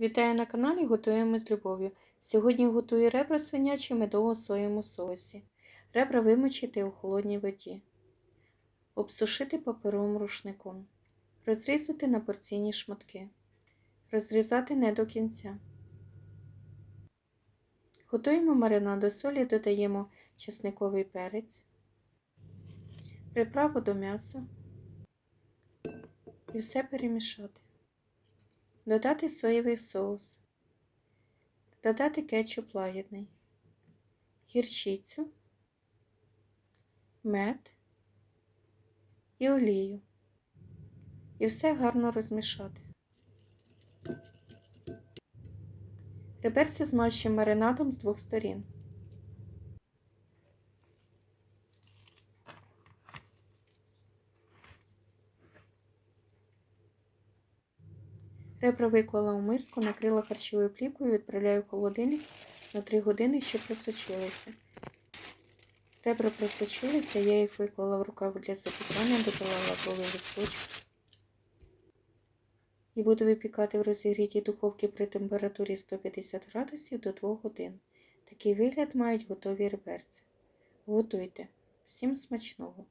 Вітаю на каналі Готуємо з любов'ю. Сьогодні готую ребра свинячі в медово-соєвому соусі. Ребра вимочити у холодній воді. Обсушити паперовим рушником. Розрізати на порційні шматки. Розрізати не до кінця. Готуємо маринад до солі, додаємо чесниковий перець, приправу до м'яса і все перемішати. Додати соєвий соус, додати кетчуп лагідний, гірчицю, мед і олію. І все гарно розмішати. Реберця змащуємо маринадом з двох сторін. Ребра виклала у миску, накрила харчовою плівкою відправляю в холодильник на 3 години, щоб просочилися. Ребра просочилися, я їх виклала в рукав для запікання, додала лавровий листочок. І буду випікати в розігрітій духовці при температурі 150 градусів до 2 годин. Такий вигляд мають готові реберці. Готуйте. Всім смачного!